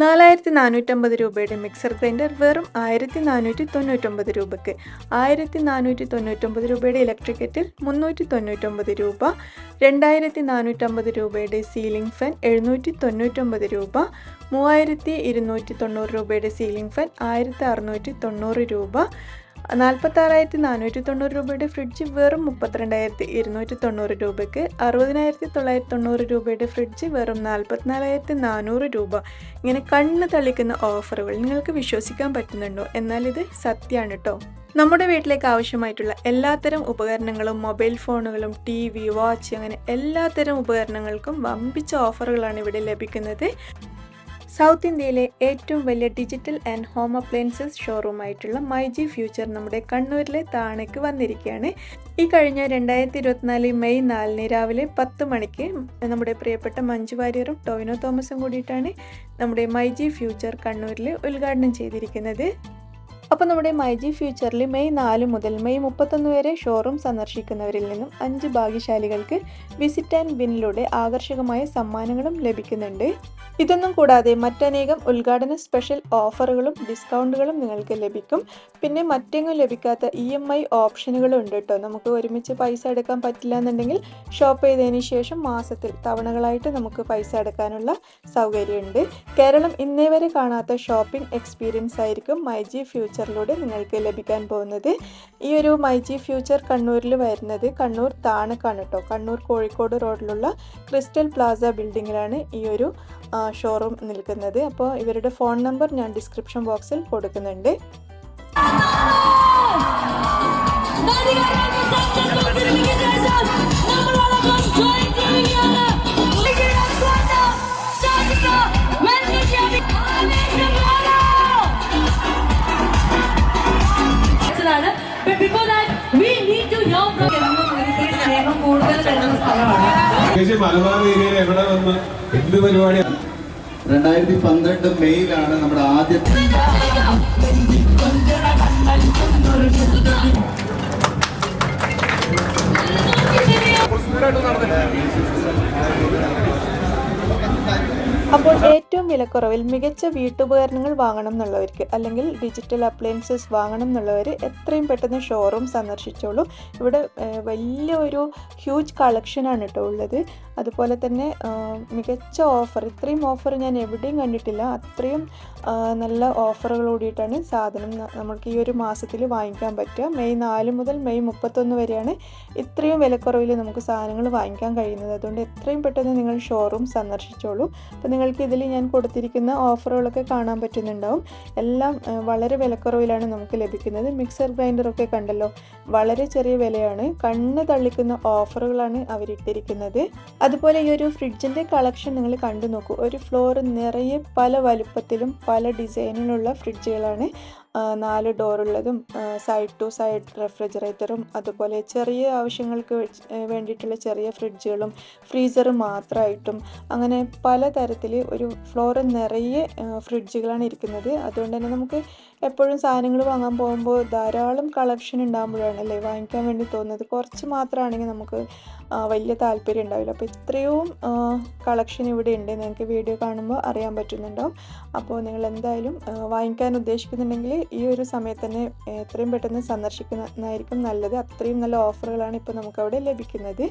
നാലായിരത്തി നാനൂറ്റമ്പത് രൂപയുടെ മിക്സർ ഗ്രൈൻഡർ വെറും ആയിരത്തി നാനൂറ്റി തൊണ്ണൂറ്റൊമ്പത് രൂപയ്ക്ക്. ആയിരത്തി നാനൂറ്റി തൊണ്ണൂറ്റൊമ്പത് രൂപയുടെ ഇലക്ട്രിക് കെറ്റിൽ മുന്നൂറ്റി തൊണ്ണൂറ്റൊമ്പത് രൂപ. രണ്ടായിരത്തി നാനൂറ്റമ്പത് രൂപയുടെ സീലിംഗ് ഫാൻ എഴുന്നൂറ്റി തൊണ്ണൂറ്റൊമ്പത് രൂപ. മൂവായിരത്തി ഇരുന്നൂറ്റി തൊണ്ണൂറ് രൂപയുടെ സീലിംഗ് ഫാൻ ആയിരത്തി അറുന്നൂറ്റി തൊണ്ണൂറ് രൂപ. നാൽപ്പത്താറായിരത്തി നാനൂറ്റി തൊണ്ണൂറ് രൂപയുടെ ഫ്രിഡ്ജ് വെറും മുപ്പത്തിരണ്ടായിരത്തി ഇരുന്നൂറ്റി തൊണ്ണൂറ് രൂപയ്ക്ക് അറുപതിനായിരത്തി തൊള്ളായിരത്തി തൊണ്ണൂറ് രൂപയുടെ ഫ്രിഡ്ജ് വെറും നാൽപ്പത്തിനാലായിരത്തി നാനൂറ് രൂപ. ഇങ്ങനെ കണ്ണ് തളിക്കുന്ന ഓഫറുകൾ നിങ്ങൾക്ക് വിശ്വസിക്കാൻ പറ്റുന്നുണ്ടോ? എന്നാൽ ഇത് സത്യമാണ് കേട്ടോ നമ്മുടെ വീട്ടിലേക്ക് ആവശ്യമായിട്ടുള്ള എല്ലാത്തരം ഉപകരണങ്ങളും മൊബൈൽ ഫോണുകളും ടി വി വാച്ച് അങ്ങനെ എല്ലാത്തരം ഉപകരണങ്ങൾക്കും വമ്പിച്ച ഓഫറുകളാണ് ഇവിടെ ലഭിക്കുന്നത്. സൗത്ത് ഇന്ത്യയിലെ ഏറ്റവും വലിയ ഡിജിറ്റൽ ആൻഡ് ഹോം അപ്ലയൻസസ് ഷോറൂമായിട്ടുള്ള മൈജി ഫ്യൂച്ചർ നമ്മുടെ കണ്ണൂരിലെ താണയ്ക്ക് വന്നിരിക്കുകയാണ്. ഈ കഴിഞ്ഞ രണ്ടായിരത്തി ഇരുപത്തിനാല് മെയ് നാലിന് രാവിലെ പത്ത് മണിക്ക് നമ്മുടെ പ്രിയപ്പെട്ട മഞ്ജു വാര്യറും ടോവിനോ തോമസും കൂടിയിട്ടാണ് നമ്മുടെ മൈജി ഫ്യൂച്ചർ കണ്ണൂരിൽ ഉദ്ഘാടനം ചെയ്തിരിക്കുന്നത്. അപ്പോൾ നമ്മുടെ മൈജി ഫ്യൂച്ചറിൽ മെയ് നാല് മുതൽ മെയ് മുപ്പത്തൊന്ന് വരെ ഷോറൂം സന്ദർശിക്കുന്നവരിൽ നിന്നും അഞ്ച് ഭാഗ്യശാലികൾക്ക് വിസിറ്റ് ആൻഡ് വിന്നിലൂടെ ആകർഷകമായ സമ്മാനങ്ങളും ലഭിക്കുന്നുണ്ട്. ഇതൊന്നും കൂടാതെ മറ്റനേകം ഉദ്ഘാടന സ്പെഷ്യൽ ഓഫറുകളും ഡിസ്കൗണ്ടുകളും നിങ്ങൾക്ക് ലഭിക്കും. പിന്നെ മറ്റെങ്ങും ലഭിക്കാത്ത ഇ എം ഐ ഓപ്ഷനുകളും ഉണ്ട് കേട്ടോ. നമുക്ക് ഒരുമിച്ച് പൈസ അടക്കാൻ പറ്റില്ല എന്നുണ്ടെങ്കിൽ ഷോപ്പ് ചെയ്തതിന് ശേഷം മാസത്തിൽ തവണകളായിട്ട് നമുക്ക് പൈസ അടക്കാനുള്ള സൗകര്യമുണ്ട്. കേരളം ഇന്നേ വരെ കാണാത്ത ഷോപ്പിംഗ് എക്സ്പീരിയൻസ് ആയിരിക്കും മൈജി ഫ്യൂച്ചറിലൂടെ നിങ്ങൾക്ക് ലഭിക്കാൻ പോകുന്നത് ഈ ഒരു മൈജി ഫ്യൂച്ചർ കണ്ണൂരിൽ വരുന്നത് കണ്ണൂർ താണക്കാണ് കേട്ടോ കണ്ണൂർ കോഴിക്കോട് റോഡിലുള്ള ക്രിസ്റ്റൽ പ്ലാസ ബിൽഡിങ്ങിലാണ് ഈ ഒരു ഷോറൂം നിൽക്കുന്നത്. അപ്പോൾ ഇവരുടെ ഫോൺ നമ്പർ ഞാൻ ഡിസ്ക്രിപ്ഷൻ ബോക്സിൽ കൊടുക്കുന്നുണ്ട്. Before ചേച്ചി മലബാർ ഏരിയയിൽ എവിടെ വന്ന് എന്ത് പരിപാടി രണ്ടായിരത്തി പന്ത്രണ്ട് മെയ്യിലാണ് നമ്മുടെ ആദ്യത്തെ അപ്പോൾ ഏറ്റവും വിലക്കുറവിൽ മികച്ച വീട്ടുപകരണങ്ങൾ വാങ്ങണം എന്നുള്ളവർക്ക് അല്ലെങ്കിൽ ഡിജിറ്റൽ അപ്ലയൻസസ് വാങ്ങണം എന്നുള്ളവർ എത്രയും പെട്ടെന്ന് ഷോറൂം സന്ദർശിച്ചോളൂ. ഇവിടെ വലിയ ഒരു ഹ്യൂജ് കളക്ഷനാണ് കേട്ടോ ഉള്ളത്. അതുപോലെ തന്നെ മികച്ച ഓഫർ ഇത്രയും ഓഫർ ഞാൻ എവിടെയും കണ്ടിട്ടില്ല. അത്രയും നല്ല ഓഫറുകൾ കൂടിയിട്ടാണ് സാധനം നമുക്ക് ഈ ഒരു മാസത്തിൽ വാങ്ങിക്കാൻ പറ്റുക. മെയ് നാല് മുതൽ മെയ് മുപ്പത്തൊന്ന് വരെയാണ് ഇത്രയും വിലക്കുറവിൽ നമുക്ക് സാധനങ്ങൾ വാങ്ങിക്കാൻ കഴിയുന്നത്. അതുകൊണ്ട് എത്രയും പെട്ടെന്ന് നിങ്ങൾ ഷോറൂം സന്ദർശിച്ചോളൂ. അപ്പോൾ നിങ്ങൾക്ക് ഇതിൽ ഞാൻ കൊടുത്തിരിക്കുന്ന ഓഫറുകളൊക്കെ കാണാൻ പറ്റുന്നുണ്ടാവും. എല്ലാം വളരെ വിലക്കുറവിലാണ് നമുക്ക് ലഭിക്കുന്നത്. മിക്സർ ഗ്രൈൻഡറൊക്കെ കണ്ടല്ലോ വളരെ ചെറിയ വിലയാണ്. കണ്ണ് തള്ളിക്കുന്ന ഓഫറുകളാണ് അവരിട്ടിരിക്കുന്നത്. അതുപോലെ ഈ ഒരു ഫ്രിഡ്ജിന്റെ കളക്ഷൻ നിങ്ങൾ കണ്ടു നോക്കൂ. ഒരു ഫ്ലോർ നിറയെ പല വലുപ്പത്തിലും പല ഡിസൈനിലുള്ള ഫ്രിഡ്ജുകളാണ് നാല് ഡോറുള്ളതും സൈഡ് ടു സൈഡ് റെഫ്രിജറേറ്ററും അതുപോലെ ചെറിയ ആവശ്യങ്ങൾക്ക് വേണ്ടിയിട്ടുള്ള ചെറിയ ഫ്രിഡ്ജുകളും ഫ്രീസറും മാത്രമായിട്ടും അങ്ങനെ പല തരത്തിൽ ഒരു ഫ്ലോർ നിറയെ ഫ്രിഡ്ജുകളാണ് ഇരിക്കുന്നത്. അതുകൊണ്ട് തന്നെ നമുക്ക് എപ്പോഴും സാധനങ്ങൾ വാങ്ങാൻ പോകുമ്പോൾ ധാരാളം കളക്ഷൻ ഉണ്ടാകുമ്പോഴാണ് അല്ലേ വാങ്ങിക്കാൻ വേണ്ടി തോന്നുന്നത്. കുറച്ച് മാത്രമാണെങ്കിൽ നമുക്ക് വലിയ താല്പര്യം ഉണ്ടാവില്ല. അപ്പോൾ ഇത്രയും കളക്ഷൻ ഇവിടെ ഉണ്ട്. നിങ്ങൾക്ക് വീഡിയോ കാണുമ്പോൾ അറിയാൻ പറ്റുന്നുണ്ടാവും. അപ്പോൾ നിങ്ങൾ എന്തായാലും വാങ്ങിക്കാൻ ഉദ്ദേശിക്കുന്നുണ്ടെങ്കിൽ ഈ ഒരു സമയത്ത് തന്നെ എത്രയും പെട്ടെന്ന് സന്ദർശിക്കുന്നതായിരിക്കും നല്ലത്. അത്രയും നല്ല ഓഫറുകളാണ് ഇപ്പോൾ നമുക്കവിടെ ലഭിക്കുന്നത്.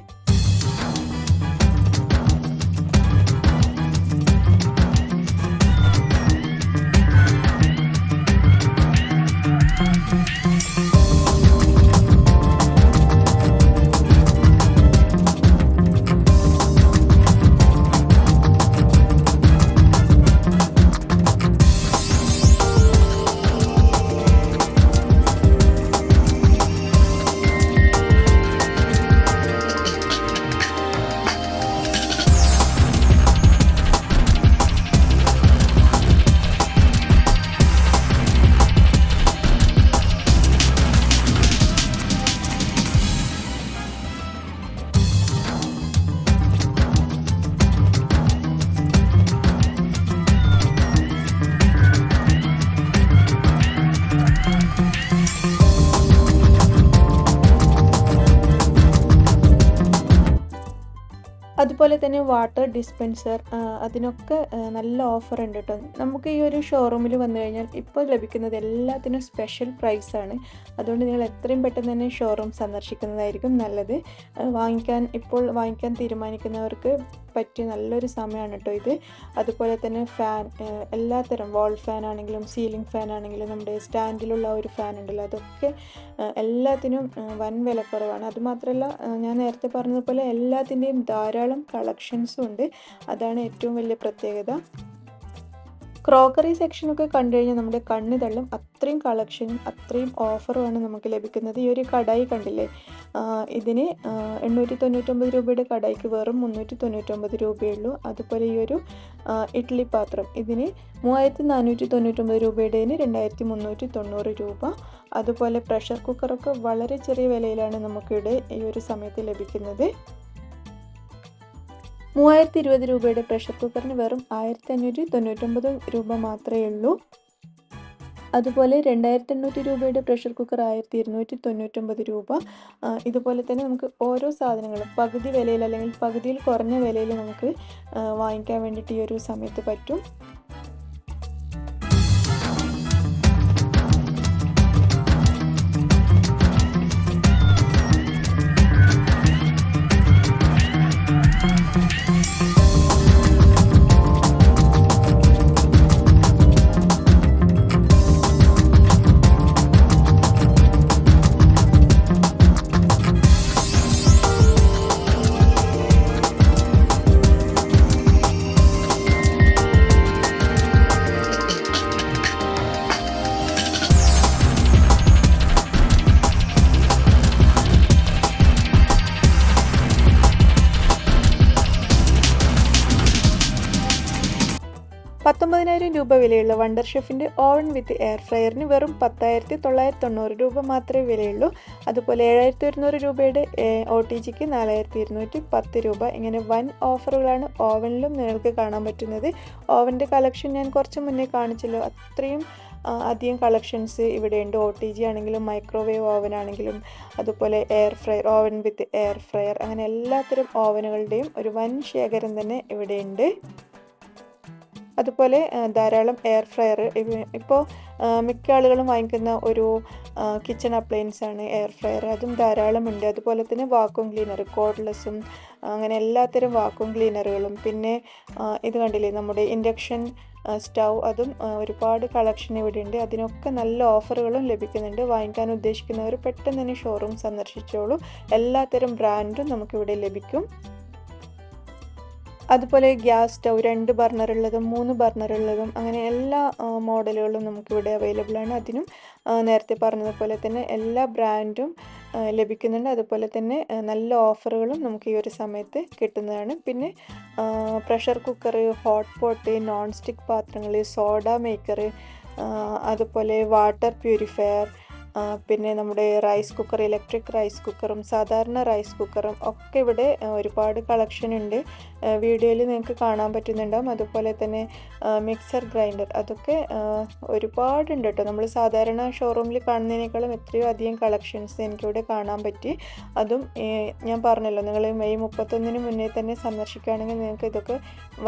തന്നെ വാട്ടർ ഡിസ്പെൻസർ അതിനൊക്കെ നല്ല ഓഫർ ഉണ്ട് കേട്ടോ നമുക്ക് ഈ ഒരു ഷോറൂമിൽ വന്നു കഴിഞ്ഞാൽ ഇപ്പോൾ ലഭിക്കുന്നത് എല്ലാത്തിനും സ്പെഷ്യൽ പ്രൈസാണ് അതുകൊണ്ട് നിങ്ങൾ എത്രയും പെട്ടെന്ന് തന്നെ ഷോറൂം സന്ദർശിക്കുന്നതായിരിക്കും നല്ലത്. വാങ്ങിക്കാൻ ഇപ്പോൾ വാങ്ങിക്കാൻ തീരുമാനിക്കുന്നവർക്ക് പറ്റിയ നല്ലൊരു സമയമാണ് കേട്ടോ ഇത്. അതുപോലെ തന്നെ ഫാൻ എല്ലാത്തരം വാൾ ഫാൻ ആണെങ്കിലും സീലിംഗ് ഫാൻ ആണെങ്കിലും നമ്മുടെ സ്റ്റാൻഡിലുള്ള ഒരു ഫാൻ ഉണ്ടല്ലോ അതൊക്കെ എല്ലാത്തിനും വൻ വിലക്കുറവാണ്. അതുമാത്രമല്ല ഞാൻ നേരത്തെ പറഞ്ഞതുപോലെ എല്ലാത്തിന്റെയും ധാരാളം കളക്ഷൻസും ഉണ്ട്. അതാണ് ഏറ്റവും വലിയ പ്രത്യേകത. ക്രോക്കറി സെക്ഷനൊക്കെ കണ്ടു കഴിഞ്ഞാൽ നമ്മുടെ കണ്ണ് തള്ളും. അത്രയും കളക്ഷനും അത്രയും ഓഫറുമാണ് നമുക്ക് ലഭിക്കുന്നത്. ഈ ഒരു കടായി കണ്ടില്ലേ? ഇതിന് എണ്ണൂറ്റി തൊണ്ണൂറ്റൊമ്പത് രൂപയുടെ കടായിക്ക് വെറും മുന്നൂറ്റി തൊണ്ണൂറ്റൊമ്പത് രൂപയേ ഉള്ളൂ. അതുപോലെ ഈ ഒരു ഇഡ്ലി പാത്രം ഇതിന് മൂവായിരത്തി നാനൂറ്റി തൊണ്ണൂറ്റൊമ്പത് രൂപയുടേതിന് രണ്ടായിരത്തി മുന്നൂറ്റി തൊണ്ണൂറ് രൂപ. അതുപോലെ പ്രഷർ കുക്കറൊക്കെ വളരെ ചെറിയ വിലയിലാണ് നമുക്കിവിടെ ഈ ഒരു സമയത്ത് ലഭിക്കുന്നത്. മൂവായിരത്തി ഇരുപത് രൂപയുടെ പ്രഷർ കുക്കറിന് വെറും ആയിരത്തി അഞ്ഞൂറ്റി തൊണ്ണൂറ്റൊമ്പത് രൂപ മാത്രമേ ഉള്ളൂ. അതുപോലെ രണ്ടായിരത്തി എണ്ണൂറ്റി രൂപയുടെ പ്രഷർ കുക്കർ ആയിരത്തി ഇരുന്നൂറ്റി തൊണ്ണൂറ്റൊമ്പത് രൂപ. ഇതുപോലെ തന്നെ നമുക്ക് ഓരോ സാധനങ്ങളും പകുതി വിലയിൽ അല്ലെങ്കിൽ പകുതിയിൽ കുറഞ്ഞ വിലയിൽ നമുക്ക് വാങ്ങിക്കാൻ വേണ്ടിയിട്ട് ഈ ഒരു സമയത്ത് പറ്റും. വിലയുള്ള വണ്ടർ ഷെഫിന്റെ ഓവൺ വിത്ത് എയർ ഫ്രയറിന് വെറും പത്തായിരത്തി തൊള്ളായിരത്തി തൊണ്ണൂറ് രൂപ മാത്രമേ വിലയുള്ളൂ. അതുപോലെ ഏഴായിരത്തി ഒരുന്നൂറ് രൂപയുടെ ഒ ടി ജിക്ക് നാലായിരത്തി ഇരുന്നൂറ്റി പത്ത് രൂപ. ഇങ്ങനെ വൻ ഓഫറുകളാണ് ഓവനിലും നിങ്ങൾക്ക് കാണാൻ പറ്റുന്നത്. ഓവന്റെ കളക്ഷൻ ഞാൻ കുറച്ച് മുന്നേ കാണിച്ചല്ലോ. അത്രയും അധികം കളക്ഷൻസ് ഇവിടെയുണ്ട്. ഒ ടി ജി ആണെങ്കിലും മൈക്രോവേവ് ഓവൻ ആണെങ്കിലും അതുപോലെ air fryer oven with air fryer അങ്ങനെ എല്ലാത്തരം ഓവനുകളുടെയും ഒരു വൻ ശേഖരം തന്നെ ഇവിടെയുണ്ട്. അതുപോലെ ധാരാളം എയർ ഫ്രയർ ഇപ്പോൾ മിക്ക ആളുകളും വാങ്ങിക്കുന്ന ഒരു കിച്ചൺ അപ്ലയൻസ് ആണ് എയർ ഫ്രയർ അതും ധാരാളമുണ്ട് അതുപോലെ തന്നെ വാക്വം ക്ലീനർ കോഡ്ലെസ്സും അങ്ങനെ എല്ലാത്തരം വാക്വം ക്ലീനറുകളും പിന്നെ ഇത് കണ്ടില്ലേ? നമ്മുടെ ഇൻഡക്ഷൻ സ്റ്റൗ അതും ഒരുപാട് കളക്ഷൻ ഇവിടെ ഉണ്ട്. അതിനൊക്കെ നല്ല ഓഫറുകളും ലഭിക്കുന്നുണ്ട്. വാങ്ങിക്കാൻ ഉദ്ദേശിക്കുന്നവർ പെട്ടെന്ന് തന്നെ ഷോറൂം സന്ദർശിച്ചോളൂ. എല്ലാത്തരം ബ്രാൻഡും നമുക്കിവിടെ ലഭിക്കും. അതുപോലെ ഗ്യാസ് സ്റ്റൗ രണ്ട് ബർണർ ഉള്ളതും മൂന്ന് ബർണർ ഉള്ളതും അങ്ങനെ എല്ലാ മോഡലുകളും നമുക്കിവിടെ അവൈലബിൾ ആണ്. അതിനും നേരത്തെ പറഞ്ഞതുപോലെ തന്നെ എല്ലാ ബ്രാൻഡും ലഭിക്കുന്നുണ്ട്. അതുപോലെ തന്നെ നല്ല ഓഫറുകളും നമുക്ക് ഈ ഒരു സമയത്ത് കിട്ടുന്നതാണ്. പിന്നെ pressure cooker hot pot non stick പാത്രങ്ങൾ സോഡ മേക്കർ അതുപോലെ വാട്ടർ പ്യൂരിഫയർ പിന്നെ നമ്മുടെ റൈസ് കുക്കർ ഇലക്ട്രിക് റൈസ് കുക്കറും സാധാരണ റൈസ് കുക്കറും ഒക്കെ ഇവിടെ ഒരുപാട് കളക്ഷൻ ഉണ്ട്. വീഡിയോയിൽ നിങ്ങൾക്ക് കാണാൻ പറ്റുന്നുണ്ടാവും. അതുപോലെ തന്നെ മിക്സർ ഗ്രൈൻഡർ അതൊക്കെ ഒരുപാടുണ്ട് കേട്ടോ. നമ്മൾ സാധാരണ ഷോറൂമിൽ കാണുന്നതിനേക്കാളും എത്രയോ അധികം കളക്ഷൻസ് എനിക്കിവിടെ കാണാൻ പറ്റി. അതും ഞാൻ പറഞ്ഞല്ലോ നിങ്ങൾ മെയ് മുപ്പത്തൊന്നിന് മുന്നേ തന്നെ സന്ദർശിക്കുകയാണെങ്കിൽ നിങ്ങൾക്ക് ഇതൊക്കെ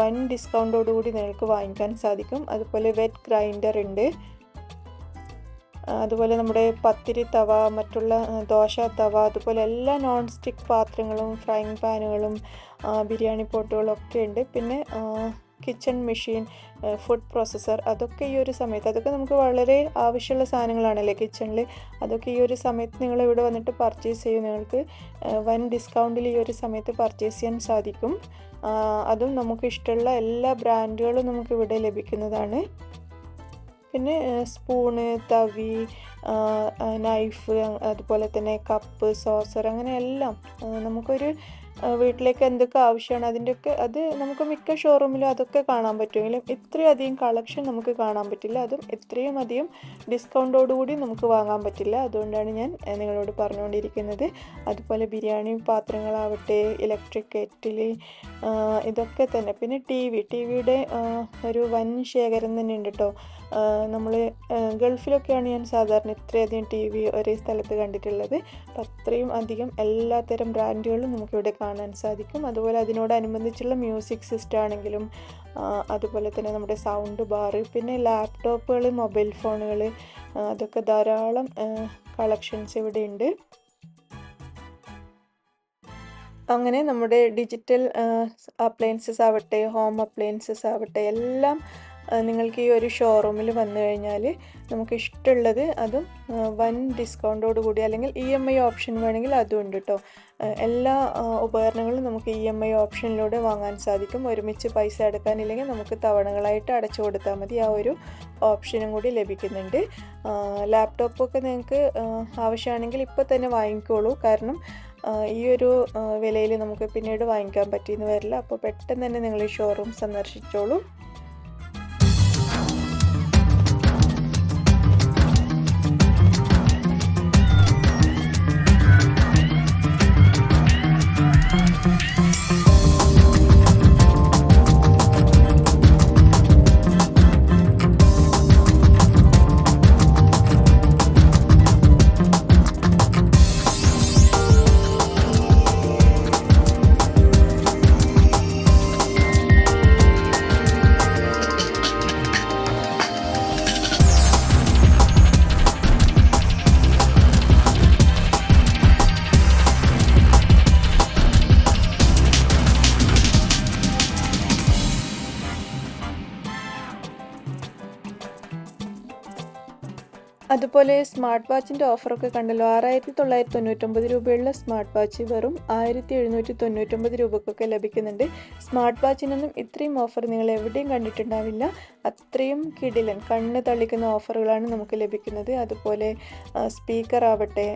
വൻ ഡിസ്കൗണ്ടോടുകൂടി നിങ്ങൾക്ക് വാങ്ങിക്കാൻ സാധിക്കും. അതുപോലെ വെറ്റ് ഗ്രൈൻഡർ ഉണ്ട്. അതുപോലെ നമ്മുടെ പത്തിരി തവ മറ്റുള്ള ദോശ തവ അതുപോലെ എല്ലാ നോൺ സ്റ്റിക്ക് പാത്രങ്ങളും ഫ്രൈങ് പാനുകളും ബിരിയാണി പോട്ടുകളും ഒക്കെ ഉണ്ട്. പിന്നെ കിച്ചൺ മെഷീൻ ഫുഡ് പ്രോസസ്സർ അതൊക്കെ ഈ ഒരു സമയത്ത് അതൊക്കെ നമുക്ക് വളരെ ആവശ്യമുള്ള സാധനങ്ങളാണല്ലേ കിച്ചണിൽ അതൊക്കെ ഈ ഒരു സമയത്ത് നിങ്ങൾ ഇവിടെ വന്നിട്ട് പർച്ചേസ് ചെയ്യും. നിങ്ങൾക്ക് വൻ ഡിസ്കൗണ്ടിൽ ഈ ഒരു സമയത്ത് പർച്ചേസ് ചെയ്യാൻ സാധിക്കും. അതും നമുക്ക് ഇഷ്ടമുള്ള എല്ലാ ബ്രാൻഡുകളും നമുക്ക് ഇവിടെ ലഭിക്കുന്നതാണ്. പിന്നെ സ്പൂണ് തവി നൈഫ് അതുപോലെ തന്നെ കപ്പ് സോസർ അങ്ങനെ എല്ലാം നമുക്കൊരു വീട്ടിലേക്ക് എന്തൊക്കെ ആവശ്യമാണ് അതിന്റെയൊക്കെ അത് നമുക്ക് മിക്ക ഷോറൂമിലും അതൊക്കെ കാണാൻ പറ്റുമെങ്കിലും ഇത്രയധികം കളക്ഷൻ നമുക്ക് കാണാൻ പറ്റില്ല. അതും ഇത്രയും അധികം ഡിസ്കൗണ്ടോടുകൂടി നമുക്ക് വാങ്ങാൻ പറ്റില്ല. അതുകൊണ്ടാണ് ഞാൻ നിങ്ങളോട് പറഞ്ഞുകൊണ്ടിരിക്കുന്നത്. അതുപോലെ ബിരിയാണി പാത്രങ്ങളാവട്ടെ ഇലക്ട്രിക് കെറ്റിൽ ഇതൊക്കെ തന്നെ. പിന്നെ ടി വി ടി വിയുടെ ഒരു വൻ ശേഖരം തന്നെ ഉണ്ട് കേട്ടോ നമ്മൾ ഗൾഫിലൊക്കെയാണ് ഞാൻ സാധാരണ ഇത്രയധികം ടി വി ഒരേ സ്ഥലത്ത് കണ്ടിട്ടുള്ളത്. അപ്പം അത്രയും അധികം എല്ലാത്തരം ബ്രാൻഡുകളും നമുക്കിവിടെ കാണാൻ സാധിക്കും. അതുപോലെ അതിനോടനുബന്ധിച്ചുള്ള മ്യൂസിക് സിസ്റ്റം ആണെങ്കിലും അതുപോലെ തന്നെ നമ്മുടെ സൗണ്ട് ബാർ പിന്നെ ലാപ്ടോപ്പുകൾ മൊബൈൽ ഫോണുകൾ അതൊക്കെ ധാരാളം കളക്ഷൻസ് ഇവിടെ ഉണ്ട് അങ്ങനെ നമ്മുടെ ഡിജിറ്റൽ അപ്ലയൻസസ് ആവട്ടെ ഹോം അപ്ലയൻസസ് ആവട്ടെ എല്ലാം നിങ്ങൾക്ക് ഈ ഒരു ഷോറൂമിൽ വന്നു കഴിഞ്ഞാൽ നമുക്ക് ഇഷ്ടമുള്ളത് അതും വൻ ഡിസ്കൗണ്ടോട് കൂടി അല്ലെങ്കിൽ ഇ എം ഐ ഓപ്ഷൻ വേണമെങ്കിൽ അതും ഉണ്ട് കേട്ടോ എല്ലാ ഉപകരണങ്ങളും നമുക്ക് ഇ എം ഐ ഓപ്ഷനിലൂടെ വാങ്ങാൻ സാധിക്കും. ഒരുമിച്ച് പൈസ അടക്കാനില്ലെങ്കിൽ നമുക്ക് തവണകളായിട്ട് അടച്ചു കൊടുത്താൽ മതി. ആ ഒരു ഓപ്ഷനും കൂടി ലഭിക്കുന്നുണ്ട്. ലാപ്ടോപ്പൊക്കെ നിങ്ങൾക്ക് ആവശ്യമാണെങ്കിൽ ഇപ്പോൾ തന്നെ വാങ്ങിക്കോളൂ. കാരണം ഈ ഒരു വിലയിൽ നമുക്ക് പിന്നീട് വാങ്ങിക്കാൻ പറ്റിയെന്ന് വരില്ല. അപ്പോൾ പെട്ടെന്ന് തന്നെ നിങ്ങൾ ഈ ഷോറൂം സന്ദർശിച്ചോളൂ. അതുപോലെ സ്മാർട്ട് വാച്ചിന്റെ ഓഫറൊക്കെ കണ്ടല്ലോ. ആറായിരത്തി തൊള്ളായിരത്തി തൊണ്ണൂറ്റൊമ്പത് രൂപയുള്ള സ്മാർട്ട് വാച്ച് വെറും ആയിരത്തി എഴുന്നൂറ്റി തൊണ്ണൂറ്റൊമ്പത് രൂപക്കൊക്കെ ലഭിക്കുന്നുണ്ട്. സ്മാർട്ട് വാച്ചിനൊന്നും ഇത്രയും ഓഫർ നിങ്ങൾ എവിടെയും കണ്ടിട്ടുണ്ടാവില്ല. അത്രയും കിടിലൻ കണ്ണ് തള്ളിക്കുന്ന ഓഫറുകളാണ് നമുക്ക് ലഭിക്കുന്നത്. അതുപോലെ സ്പീക്കർ ആവട്ടെ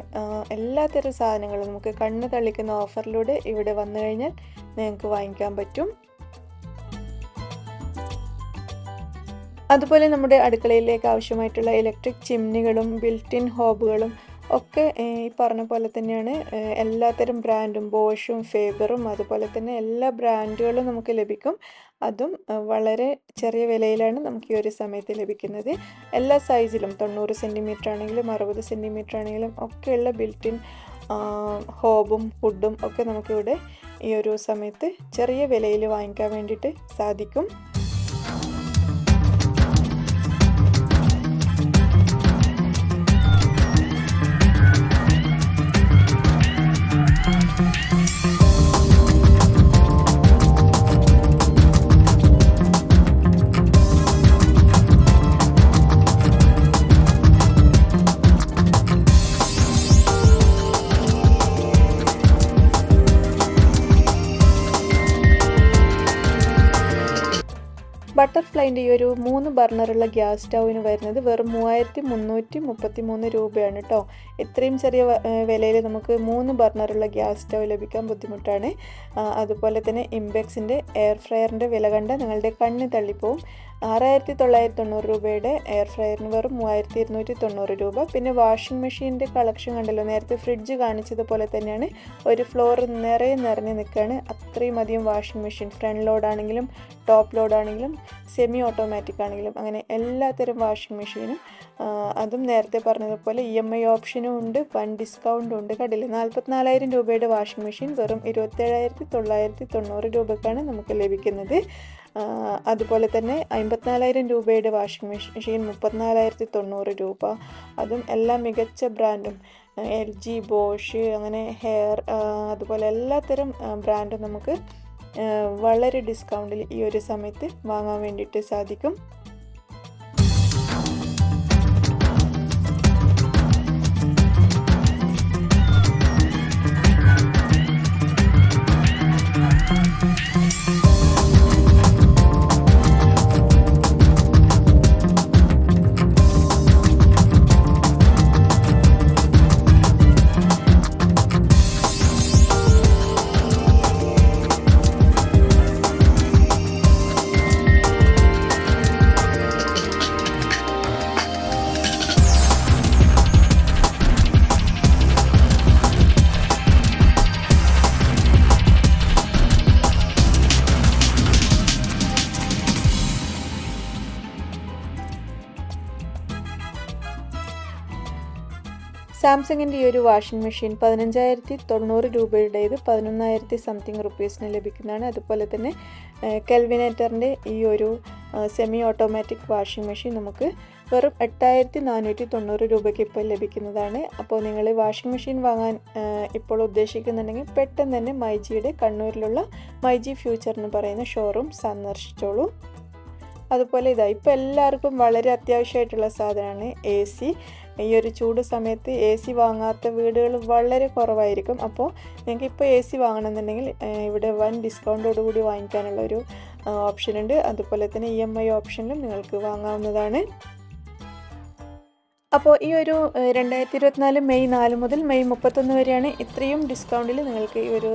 എല്ലാത്തരം സാധനങ്ങളും നമുക്ക് കണ്ണ് തള്ളിക്കുന്ന ഓഫറിലൂടെ ഇവിടെ വന്നു കഴിഞ്ഞാൽ നിങ്ങൾക്ക് വാങ്ങിക്കാൻ പറ്റും. അതുപോലെ നമ്മുടെ അടുക്കളയിലേക്ക് ആവശ്യമായിട്ടുള്ള ഇലക്ട്രിക് ചിമ്നികളും ബിൽറ്റ് ഇൻ ഹോബുകളും ഒക്കെ ഈ പറഞ്ഞ പോലെ തന്നെയാണ് എല്ലാത്തരം ബ്രാൻഡും ബോഷും ഫേബറും അതുപോലെ തന്നെ എല്ലാ ബ്രാൻഡുകളും നമുക്ക് ലഭിക്കും. അതും വളരെ ചെറിയ വിലയിലാണ് നമുക്ക് ഈ ഒരു സമയത്ത് ലഭിക്കുന്നത്. എല്ലാ സൈസിലും തൊണ്ണൂറ് സെന്റിമീറ്റർ ആണെങ്കിലും അറുപത് സെന്റിമീറ്റർ ആണെങ്കിലും ഒക്കെയുള്ള ബിൽറ്റ് ഇൻ ഹോബും ഫുഡും ഒക്കെ നമുക്കിവിടെ ഈ ഒരു സമയത്ത് ചെറിയ വിലയിൽ വാങ്ങിക്കാൻ വേണ്ടിയിട്ട് സാധിക്കും. ബട്ടർഫ്ലൈന്റെ ഈ ഒരു മൂന്ന് ബർണറുള്ള ഗ്യാസ് സ്റ്റൗവിന് വരുന്നത് വെറും മൂവായിരത്തി മുന്നൂറ്റി മുപ്പത്തി മൂന്ന് രൂപയാണ് കേട്ടോ ഇത്രയും ചെറിയ വിലയിൽ നമുക്ക് മൂന്ന് ബർണറുള്ള ഗ്യാസ് സ്റ്റൗ ലഭിക്കാൻ ബുദ്ധിമുട്ടാണ്. അതുപോലെ തന്നെ ഇംബെക്സിന്റെ എയർ ഫ്രയറിന്റെ വില കണ്ട് നിങ്ങളുടെ കണ്ണ് തള്ളിപ്പോവും. ആറായിരത്തി തൊള്ളായിരത്തി തൊണ്ണൂറ് രൂപയുടെ എയർ ഫ്രയറിന് വെറും മൂവായിരത്തി ഇരുന്നൂറ്റി തൊണ്ണൂറ് രൂപ. പിന്നെ വാഷിംഗ് മെഷീന്റെ കളക്ഷൻ കണ്ടല്ലോ നേരത്തെ ഫ്രിഡ്ജ് കാണിച്ചതുപോലെ തന്നെയാണ്. ഒരു ഫ്ലോർ നിറയെ നിറഞ്ഞ് നിൽക്കുകയാണ്. അത്രയും അധികം വാഷിംഗ് മെഷീൻ ഫ്രണ്ട് ലോഡാണെങ്കിലും ടോപ്പ് ലോഡാണെങ്കിലും സെമി ഓട്ടോമാറ്റിക് ആണെങ്കിലും അങ്ങനെ എല്ലാത്തരം വാഷിംഗ് മെഷീനും അതും നേരത്തെ പറഞ്ഞതുപോലെ ഇ എം ഐ ഓപ്ഷനും ഉണ്ട് വൺ ഡിസ്കൗണ്ടും ഉണ്ട്. കണ്ടില്ലേ? നാൽപ്പത്തിനാലായിരം രൂപയുടെ വാഷിംഗ് മെഷീൻ വെറും ഇരുപത്തേഴായിരത്തി തൊള്ളായിരത്തി തൊണ്ണൂറ് രൂപക്കാണ് നമുക്ക് ലഭിക്കുന്നത്. അതുപോലെ തന്നെ അമ്പത്തിനാലായിരം രൂപയുടെ വാഷിംഗ് മെഷീൻ മുപ്പത്തിനാലായിരത്തി തൊണ്ണൂറ് രൂപ. അതും എല്ലാ മികച്ച ബ്രാൻഡും. എൽ ജി ബോഷ് അങ്ങനെ ഹെയർ അതുപോലെ എല്ലാത്തരം ബ്രാൻഡും നമുക്ക് വളരെ ഡിസ്കൗണ്ടിൽ ഈ ഒരു സമയത്ത് വാങ്ങാൻ വേണ്ടിയിട്ട് സാധിക്കും. സാംസങ്ങിന്റെ ഈ ഒരു വാഷിംഗ് മെഷീൻ പതിനഞ്ചായിരത്തി തൊണ്ണൂറ് രൂപയുടേത് പതിനൊന്നായിരത്തി സംതിങ് റുപ്പീസിന് ലഭിക്കുന്നതാണ്. അതുപോലെ തന്നെ കെൽവിനേറ്ററിന്റെ ഈ ഒരു സെമി ഓട്ടോമാറ്റിക് വാഷിംഗ് മെഷീൻ നമുക്ക് വെറും എട്ടായിരത്തി നാനൂറ്റി തൊണ്ണൂറ് രൂപയ്ക്ക് ഇപ്പോൾ ലഭിക്കുന്നതാണ്. അപ്പോൾ നിങ്ങൾ വാഷിംഗ് മെഷീൻ വാങ്ങാൻ ഇപ്പോൾ ഉദ്ദേശിക്കുന്നുണ്ടെങ്കിൽ പെട്ടെന്ന് തന്നെ മൈജിയുടെ കണ്ണൂരിലുള്ള മൈജി ഫ്യൂച്ചർ എന്ന് പറയുന്ന ഷോറൂം സന്ദർശിച്ചോളൂ. അതുപോലെ ഇതാ ഇപ്പോൾ എല്ലാവർക്കും വളരെ അത്യാവശ്യമായിട്ടുള്ള സാധനമാണ് എ സി ഈ ഒരു ചൂട് സമയത്ത് എ സി വാങ്ങാത്ത വീടുകൾ വളരെ കുറവായിരിക്കും. അപ്പോൾ നിങ്ങൾക്ക് ഇപ്പോൾ എ സി വാങ്ങണമെന്നുണ്ടെങ്കിൽ ഇവിടെ വൺ ഡിസ്കൗണ്ടോട് കൂടി വാങ്ങിക്കാനുള്ള ഒരു ഓപ്ഷൻ ഉണ്ട്. അതുപോലെ തന്നെ ഇ എം ഐ ഓപ്ഷനിലും നിങ്ങൾക്ക് വാങ്ങാവുന്നതാണ്. അപ്പോൾ ഈ ഒരു രണ്ടായിരത്തി ഇരുപത്തിനാല് മെയ് നാല് മുതൽ മെയ് മുപ്പത്തൊന്ന് വരെയാണ് ഇത്രയും ഡിസ്കൗണ്ടിൽ നിങ്ങൾക്ക് ഈ ഒരു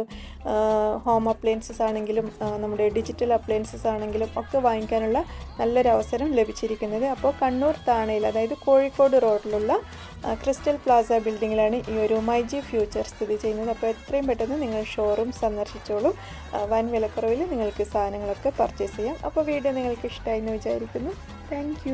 ഹോം അപ്ലയൻസസ് ആണെങ്കിലും നമ്മുടെ ഡിജിറ്റൽ അപ്ലയൻസസ് ആണെങ്കിലും ഒക്കെ വാങ്ങിക്കാനുള്ള നല്ലൊരു അവസരം ലഭിച്ചിരിക്കുന്നത്. അപ്പോൾ കണ്ണൂർ താണയിൽ അതായത് കോഴിക്കോട് റോഡിലുള്ള ക്രിസ്റ്റൽ പ്ലാസ ബിൽഡിങ്ങിലാണ് ഈ ഒരു മൈജി ഫ്യൂച്ചർ സ്ഥിതി ചെയ്യുന്നത്. അപ്പോൾ എത്രയും പെട്ടെന്ന് നിങ്ങൾ ഷോറൂം സന്ദർശിച്ചോളൂ. വൻ വിലക്കുറവിൽ നിങ്ങൾക്ക് സാധനങ്ങളൊക്കെ പർച്ചേസ് ചെയ്യാം. അപ്പോൾ വീഡിയോ നിങ്ങൾക്ക് ഇഷ്ടമായി എന്ന് വിചാരിക്കുന്നു. താങ്ക്